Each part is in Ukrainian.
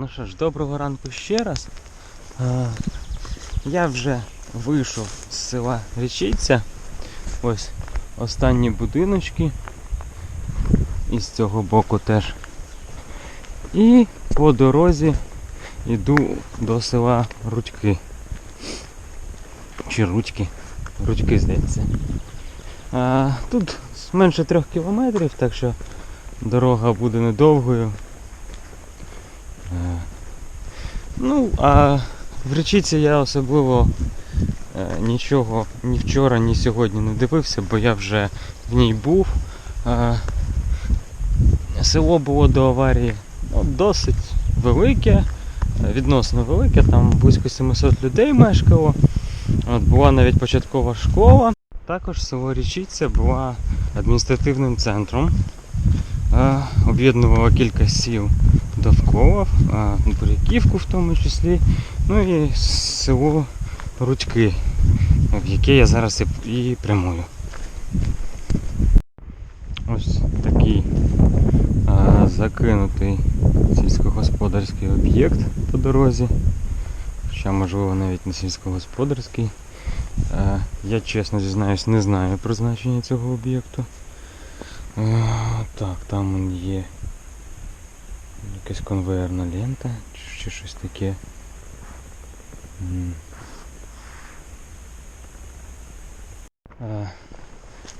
Ну що ж, доброго ранку ще раз. Я вже вийшов з села Річиця. Ось останні будиночки. І з цього боку теж. І по дорозі йду до села Рудьки. Чи Рудьки? Рудьки, здається. Тут менше трьох кілометрів, так що дорога буде недовгою. Е, Ну, а в речиці я особливо е, нічого ні вчора, ні сьогодні не дивився, бо я вже в ній був. Е, Село було до аварії ну, досить велике, відносно велике, там близько 700 людей мешкало. От, була навіть початкова школа. Також село Річиця була адміністративним центром. Об'єднувала кілька сіл довкола, а, Буряківку в тому числі, ну і село Рудьки, в яке я зараз і, прямую. Ось такий а, закинутий сільськогосподарський об'єкт по дорозі. Хоча, можливо, навіть не сільськогосподарський. Е, Я чесно зізнаюсь, не знаю призначення цього об'єкту. Так, там є якась конвейерна лента чи, щось таке. Е,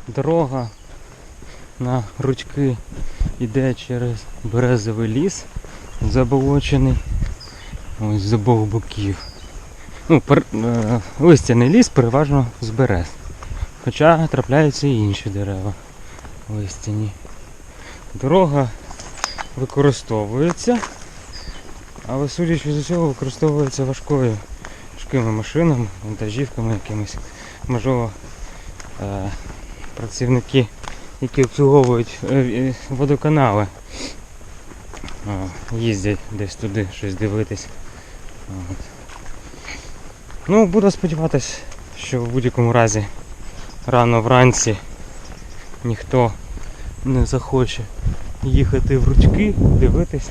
Дорога на ручки йде через березовий ліс заболочений. Ось з обох боків. Ну, пер, е, листяний ліс переважно з берез. Хоча трапляються і інші дерева листяні. Дорога використовується, але судячи з усього використовується важкою важкими машинами, вантажівками якимись. Можливо, е, працівники, які обслуговують е, е, водоканали, їздять десь туди щось дивитись. От. Ну, буду сподіватися, що в будь-якому разі рано вранці ніхто не захоче їхати в ручки, дивитись.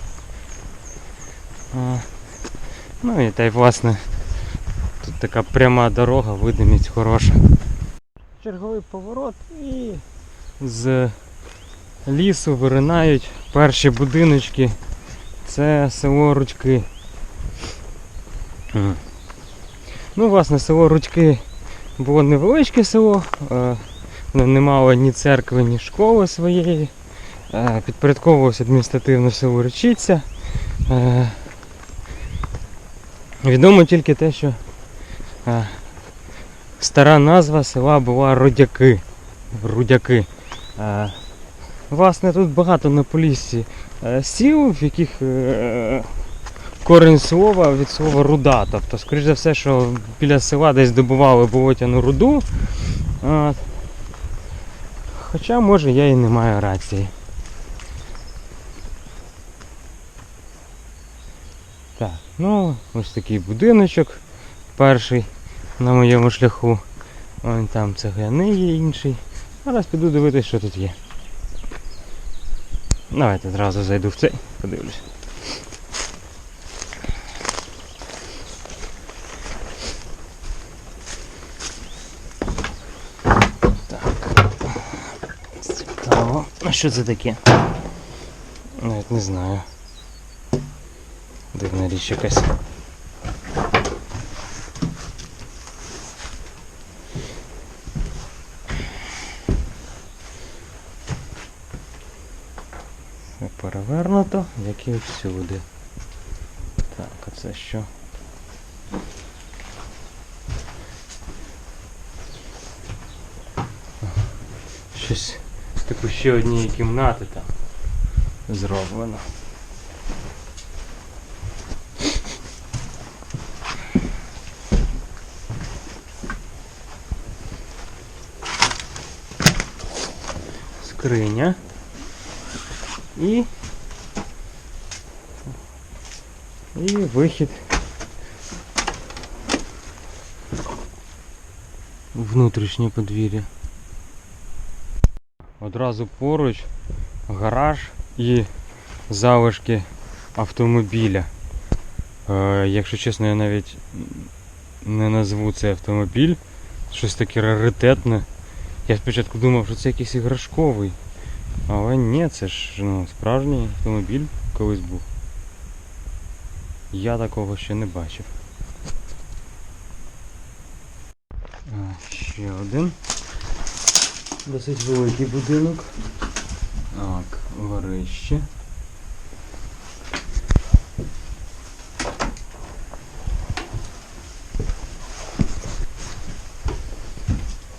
Ну і та й власне тут така пряма дорога, видимість хороша. Черговий поворот і з лісу виринають перші будиночки. Це село Ручки. Ну, власне, село Ручки було невеличке село, воно не мало ні церкви, ні школи своєї. Е, Підпорядковувалося адміністративно село Речиця. Е, Відомо тільки те, що е, стара назва села була Рудяки. Рудяки. Власне, тут багато на поліссі сіл, в яких корінь слова від слова руда. Тобто, скоріш за все, що біля села десь добували болотяну руду. Хоча, може, я і не маю рації. Так, ну, ось такий будиночок перший на моєму шляху. Вон там цегляни є інший. Зараз піду дивитись, що тут є. Давайте зразу зайду в цей, подивлюсь. Так. Цікаво. А що це таке? Навіть не знаю. Дивна річ якась. Перевернуто, як і всюди. Так, а це що? Щось з типу ще однієї кімнати там зроблено. Скриня. І. І вихід. Внутрішнє подвір'я. Одразу поруч гараж і залишки автомобіля. Е, якщо чесно, я навіть не назву цей автомобіль. Щось таке раритетне. Я спочатку думав, що це якийсь іграшковий. Але ні, це ж ну, справжній автомобіль колись був. Я такого ще не бачив. А, ще один. Досить великий будинок. Так, горище.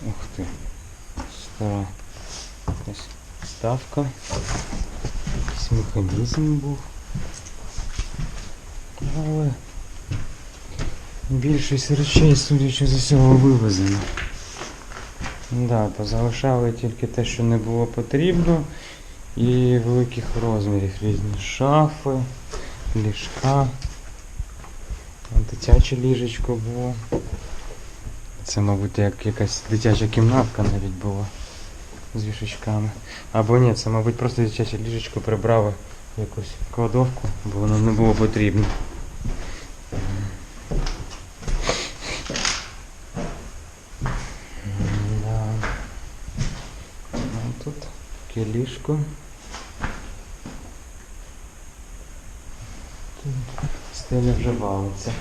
Ух ти. Стара якась ставка. Якийсь механізм був. Але більшість речей, судячи з усього, вивезено. Да, позалишали тільки те, що не було потрібно. І великих розмірів різні шафи, ліжка. Дитяче ліжечко було. Це, мабуть, як якась дитяча кімнатка навіть була з вішечками. Або ні, це, мабуть, просто дитяче ліжечко прибрали якусь кладовку, бо воно не було потрібно. Ну, тут таке ліжко. Стеля вже валиться.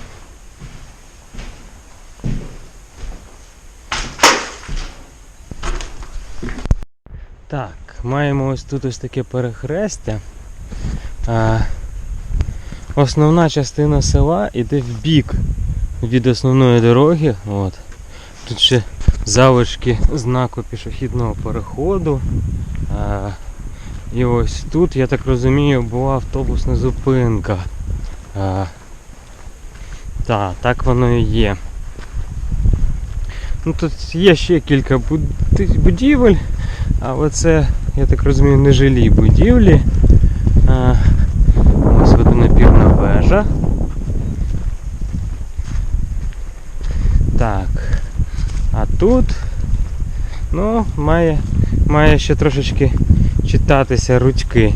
Так, маємо ось тут ось таке перехрестя. А, основна частина села йде в бік від основної дороги. От. Тут ще залишки знаку пішохідного переходу. А, і ось тут, я так розумію, була автобусна зупинка. А, та, так воно і є. Ну, тут є ще кілька будівель, але це, я так розумію, не жилі будівлі. А, ось водонапірна вежа. Так. А тут, ну, має, має ще трошечки читатися ручки.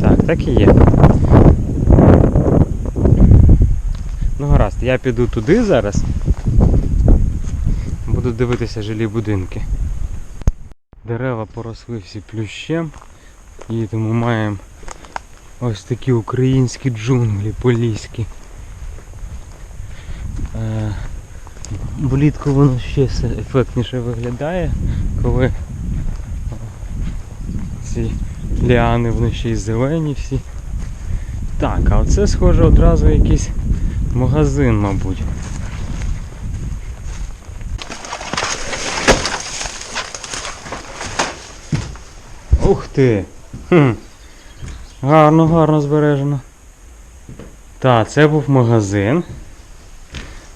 Так, так і є. Ну гаразд, я піду туди зараз. Буду дивитися жилі будинки. Дерева поросли всі плющем. І тому маємо ось такі українські джунглі поліські. Е, Влітку воно ще ефектніше виглядає, коли ці ліани вони ще й зелені всі. Так, а оце схоже одразу якийсь магазин, мабуть. Ух ти! Хм. Гарно, гарно збережено. Так, це був магазин.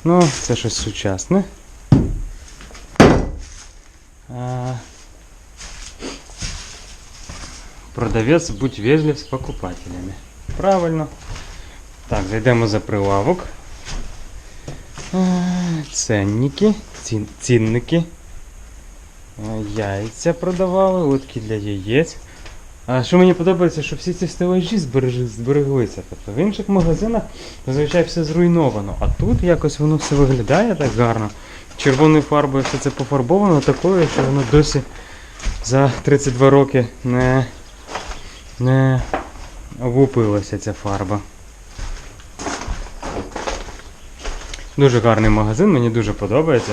Ну, це щось сучасне. А... Продавець, будь вежлив з покупателями. Правильно. Так, зайдемо за прилавок. Ценники, цін, цінники. А, Яйця продавали, лотки для яєць. А що мені подобається, що всі ці стелажі збереглися. Тобто в інших магазинах зазвичай все зруйновано. А тут якось воно все виглядає так гарно. Червоною фарбою все це пофарбовано такою, що воно досі за 32 роки не, не облупилася ця фарба. Дуже гарний магазин, мені дуже подобається.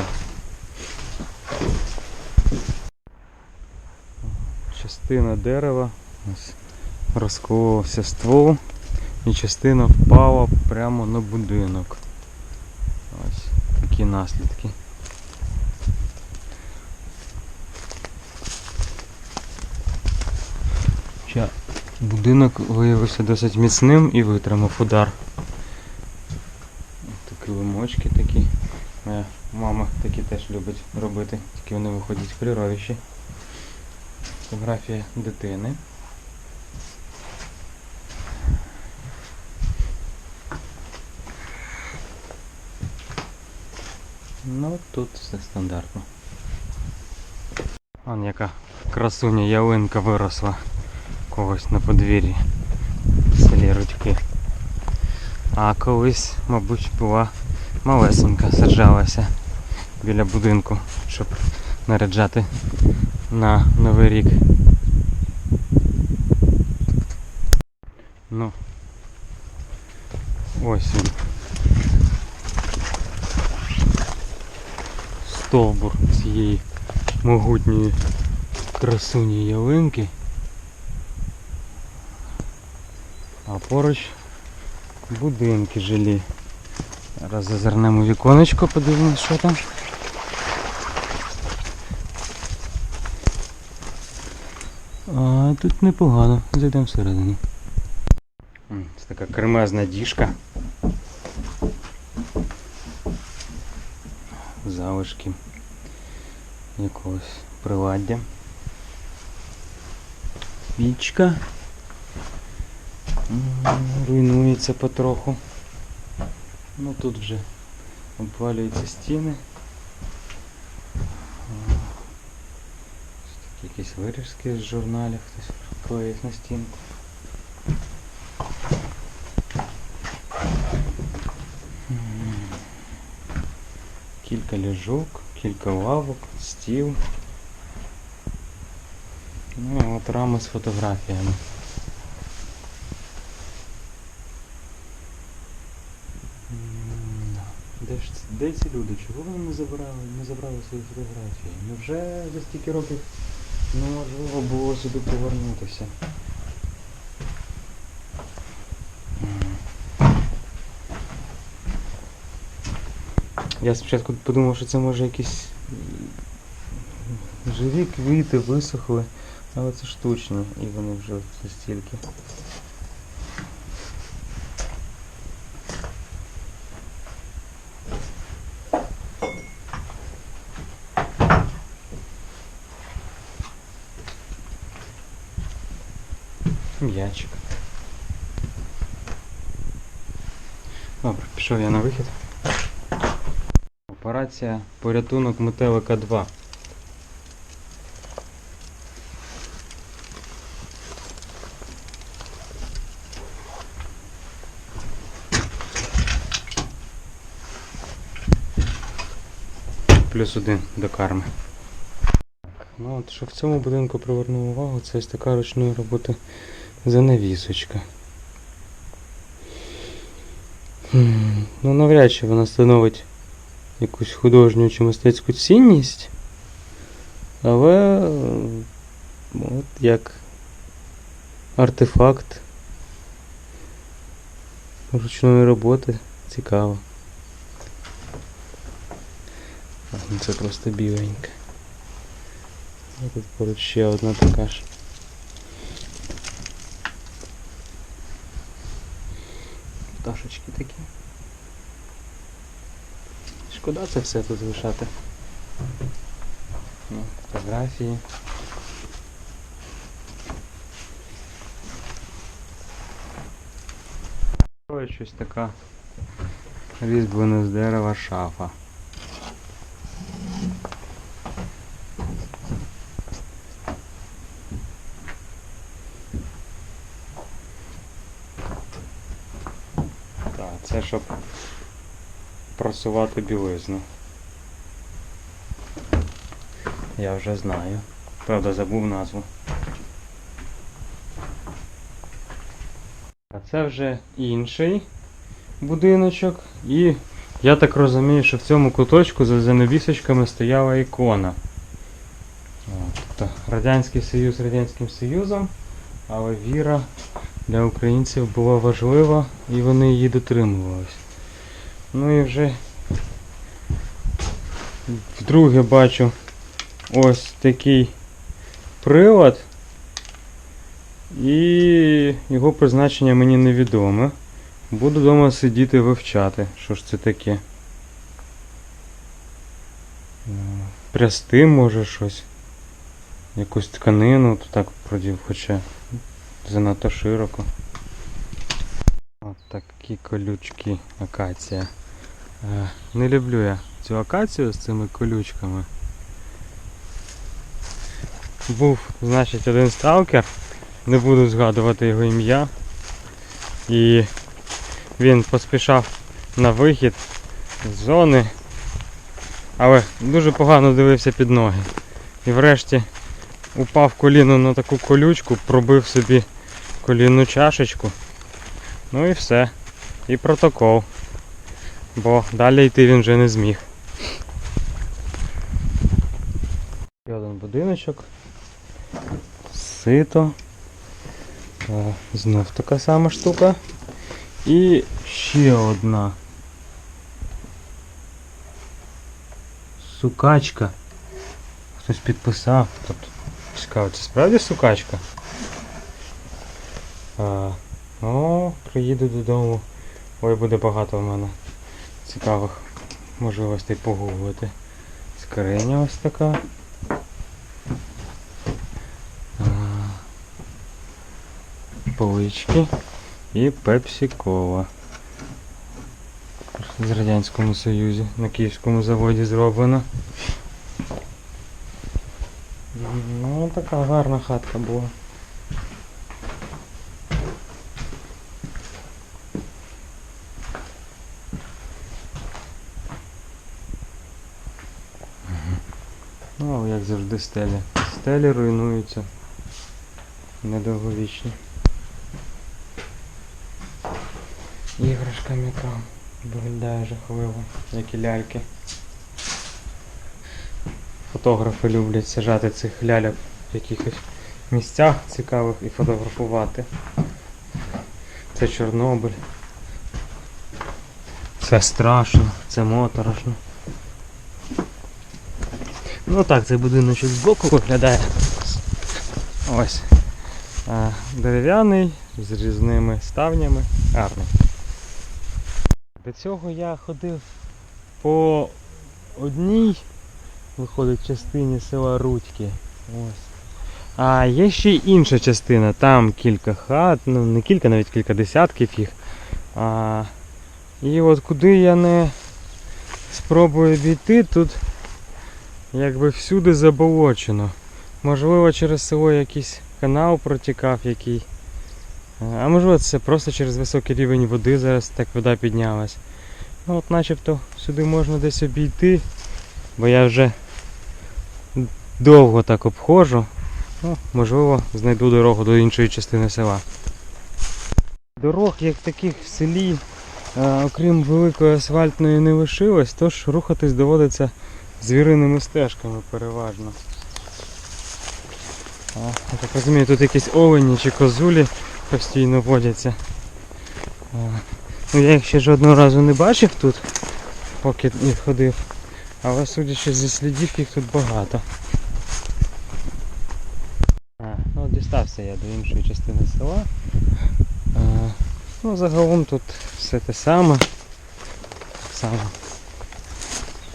Частина дерева ось, ствол і частина впала прямо на будинок. Ось такі наслідки. Будинок виявився досить міцним і витримав удар. Такі лимочки такі. Моя мама такі теж любить робити, тільки вони виходять кольоровіші. Фотографія дитини. Ну тут все стандартно. Вон яка красуня ялинка виросла когось на подвір'ї в селі Рудьки. А колись, мабуть, була малесенька, саджалася біля будинку, щоб наряджати на Новий рік. Ну. Ось він. Стовбур цієї могутньої красуні ялинки. А поруч будинки жилі. Зараз зазирнемо віконечко, подивимось, що там. Тут непогано, зайдемо всередину. Це така кремезна діжка. Залишки якогось приладдя. Пічка. Руйнується потроху. Ну тут вже обвалюються стіни. А, ось такі вирізки з журналів хтось клеїв на стінку. Кілька ліжок, кілька лавок, стіл. Ну от рами з фотографіями. Де ж де ці люди? Чого вони не забрали, не забрали свої фотографії? Невже за стільки років неможливо було сюди повернутися? Я спочатку подумав, що це може якісь живі квіти висохли, але це штучні і вони вже стільки. М'ячик. Добре, пішов я на вихід. Операція порятунок метелика 2. Плюс один до карми. Ну от що в цьому будинку привернув увагу, це ось така ручної роботи занавісочка. Ну навряд чи вона становить якусь художню чи мистецьку цінність. Але е, от як артефакт ручної роботи цікаво. Ну Це просто біленьке. Тут поруч ще одна така ж. Пташечки такі. Шкода це все тут лишати. Ну, фотографії. Ось щось така різьблена з дерева шафа. Так, це щоб просувати білизну. Я вже знаю. Правда, забув назву. А це вже інший будиночок. І я так розумію, що в цьому куточку за занавісочками стояла ікона. Тобто Радянський Союз Радянським Союзом, але віра для українців була важлива і вони її дотримувались. Ну і вже вдруге бачу ось такий прилад. І його призначення мені невідоме. Буду вдома сидіти вивчати, що ж це таке. Е, Прясти може щось. Якусь тканину, то так продів, хоча занадто широко. От такі колючки акація. Е, Не люблю я цю акацію з цими колючками. Був, значить, один сталкер, не буду згадувати його ім'я. І він поспішав на вихід з зони, але дуже погано дивився під ноги. І врешті упав коліно на таку колючку, пробив собі колінну чашечку. Ну і все. І протокол. Бо далі йти він вже не зміг. Ще один будиночок. Сито. Е, Знов така сама штука. І ще одна. Сукачка. Хтось підписав. Тобто, цікаво, це справді сукачка? А, о, приїду додому. Ой, буде багато в мене цікавих можливостей погуглити. Скриня ось така. Полички і пепсі кола. З Радянському Союзі на Київському заводі зроблено. Ну, така гарна хатка була. Ну, але як завжди стелі. Стелі руйнуються. Недовговічні. Іграшка м'яка. Виглядає жахливо, як і ляльки. Фотографи люблять сажати цих ляльок в якихось місцях цікавих і фотографувати. Це Чорнобиль. Це страшно, це моторошно. Ну так, цей будиночок збоку виглядає. Ось. Дерев'яний з різними ставнями. Гарний. До цього я ходив по одній, виходить, частині села Рудьки. Ось. А є ще й інша частина, там кілька хат, ну не кілька, навіть кілька десятків їх. А, і от куди я не спробую обійти, тут якби всюди заболочено. Можливо, через село якийсь канал протікав який. А можливо це просто через високий рівень води зараз так вода піднялась. Ну от начебто сюди можна десь обійти, бо я вже довго так обходжу. Ну, можливо, знайду дорогу до іншої частини села. Дорог як таких в селі, е, окрім великої асфальтної, не лишилось, тож рухатись доводиться звіриними стежками переважно. Я так розумію, тут якісь олені чи козулі постійно водяться. Ну я їх ще жодного разу не бачив тут, поки не ходив. Але судячи зі слідів, їх тут багато. А, ну дістався я до іншої частини села. А, ну загалом тут все те саме. Так само.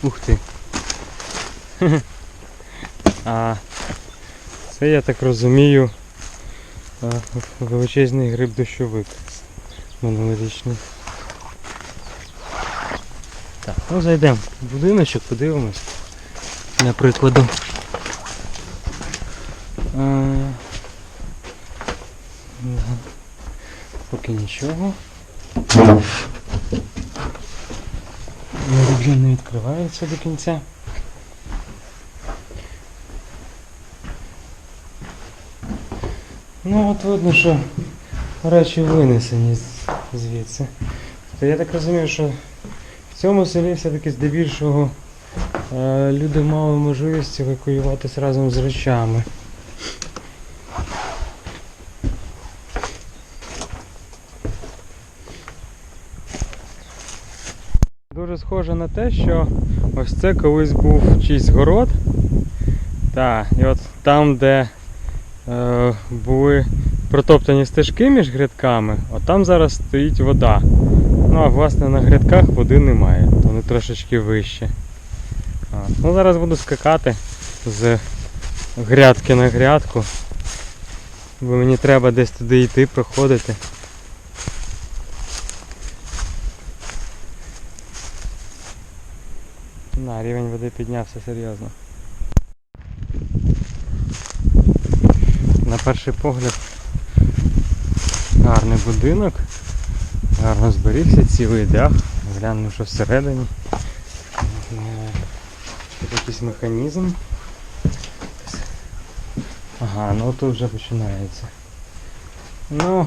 Ух ти. А це я так розумію величезний гриб дощовик минулорічний. Так, ну зайдемо в будиночок, подивимось. А. Поки нічого. Вже не відкривається до кінця. Ну от видно, що речі винесені звідси. То я так розумію, що в цьому селі все-таки здебільшого е, люди мали можливість евакуюватися разом з речами. Дуже схоже на те, що ось це колись був чийсь город. Так, і от там, де були протоптані стежки між грядками, от там зараз стоїть вода. Ну а власне на грядках води немає, вони трошечки вище. Ну зараз буду скакати з грядки на грядку. Бо мені треба десь туди йти, проходити. На, рівень води піднявся серйозно. На перший погляд гарний будинок, гарно зберігся, цілий дах. Глянемо, що всередині. Е, Тут якийсь механізм. Ага, ну тут вже починається. Ну,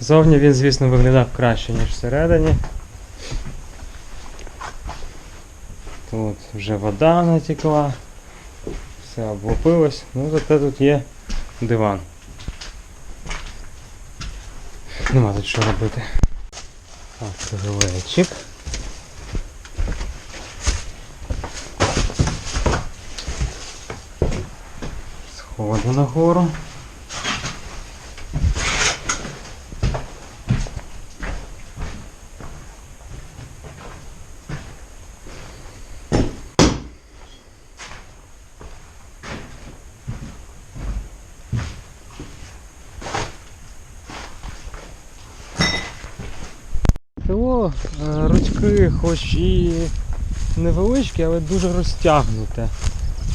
зовні він, звісно, виглядав краще, ніж всередині. Тут вже вода натекла, все облупилось, ну зате тут є диван. Нема тут що робити. Так, жилечик. Сходи нагору. Е, ручки хоч і невеличкі, але дуже розтягнуте.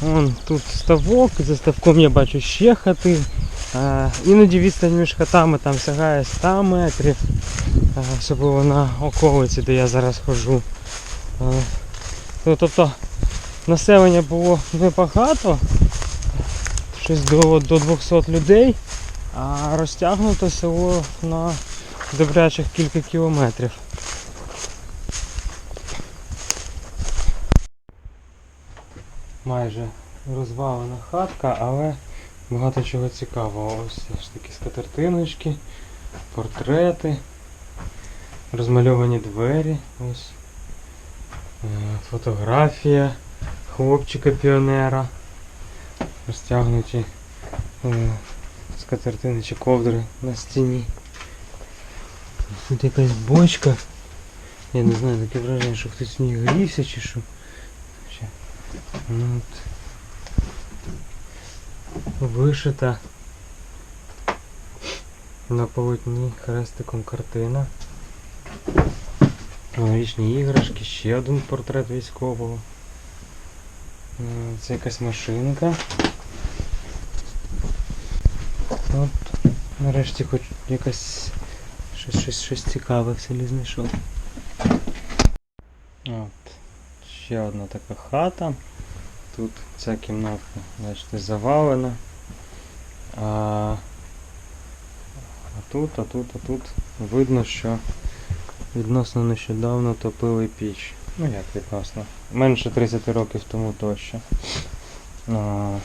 Вон тут ставок, за ставком я бачу ще хати. Е, іноді відстань між хатами там сягає 100 метрів. Е, особливо на околиці, де я зараз ходжу. Ну, тобто населення було небагато, щось до, до 200 людей, а розтягнуто село на добрячих кілька кілометрів. Майже розвалена хатка, але багато чого цікавого. Ось ж таки скатертиночки, портрети, розмальовані двері, ось е, фотографія хлопчика піонера, розтягнуті е, скатертини чи ковдри на стіні. Тут якась бочка. Я не знаю, таке враження, що хтось в ній грівся чи що. От. Вишита на полотні хрестиком картина. Новорічні іграшки, ще один портрет військового. Е, Це якась машинка. От, нарешті хоч якась щось, щось, щось цікаве в знайшов. Ще одна така хата. Тут ця кімнатка, бачите, завалена. А, а тут, а тут, а тут видно, що відносно нещодавно топили піч. Ну як відносно? Менше 30 років тому тощо. А,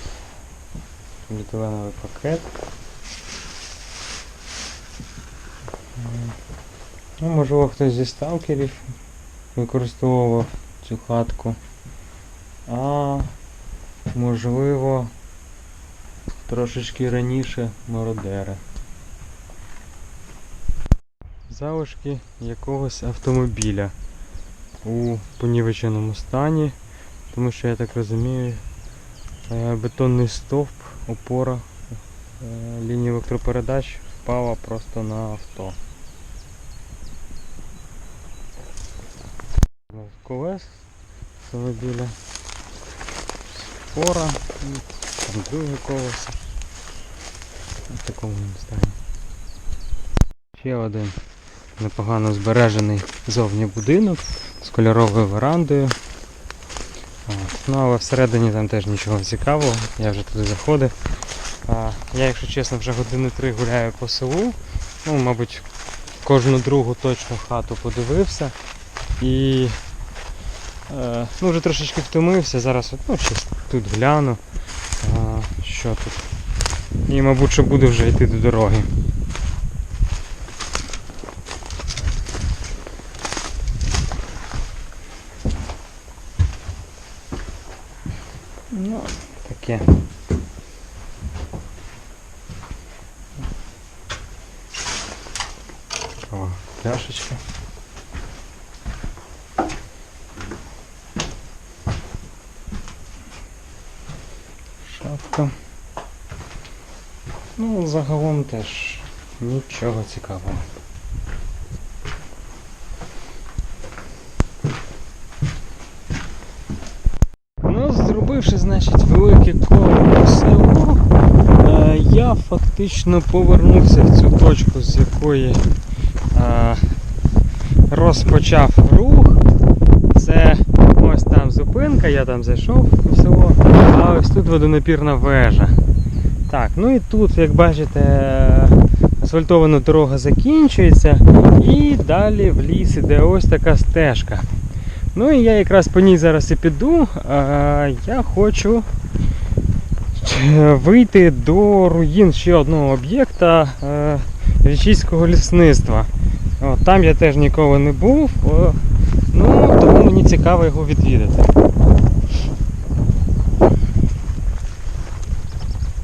поліетиленовий пакет. Ну, можливо, хтось зі сталкерів використовував цю хатку. А можливо, трошечки раніше мародери. Залишки якогось автомобіля у понівеченому стані, тому що я так розумію, е, бетонний стовп, опора е, лінії електропередач впала просто на авто. Колес автомобіля. Спора, там друге колесо. В такому стані. Ще один непогано збережений зовні будинок з кольоровою верандою. Ну але всередині там теж нічого цікавого, я вже туди заходив. Я, якщо чесно, вже години три гуляю по селу. Ну, мабуть, кожну другу точно хату подивився. І ну, вже трошечки втомився, зараз ну, тут гляну, що тут. І, мабуть, що буду вже йти до дороги. Ну, таке. О, пляшечка. Шапка. Ну, загалом теж нічого цікавого. Ну, зробивши, значить, велике коло по селу, е, я фактично повернувся в цю точку, з якої е, розпочав рух. Це ось там зупинка, я там зайшов всього, а ось тут водонапірна вежа. Так, ну і тут, як бачите, асфальтована дорога закінчується, і далі в ліс іде ось така стежка. Ну і я якраз по ній зараз і піду. Я хочу вийти до руїн ще одного об'єкта е, річійського лісництва. Там я теж ніколи не був, ну тому мені цікаво його відвідати.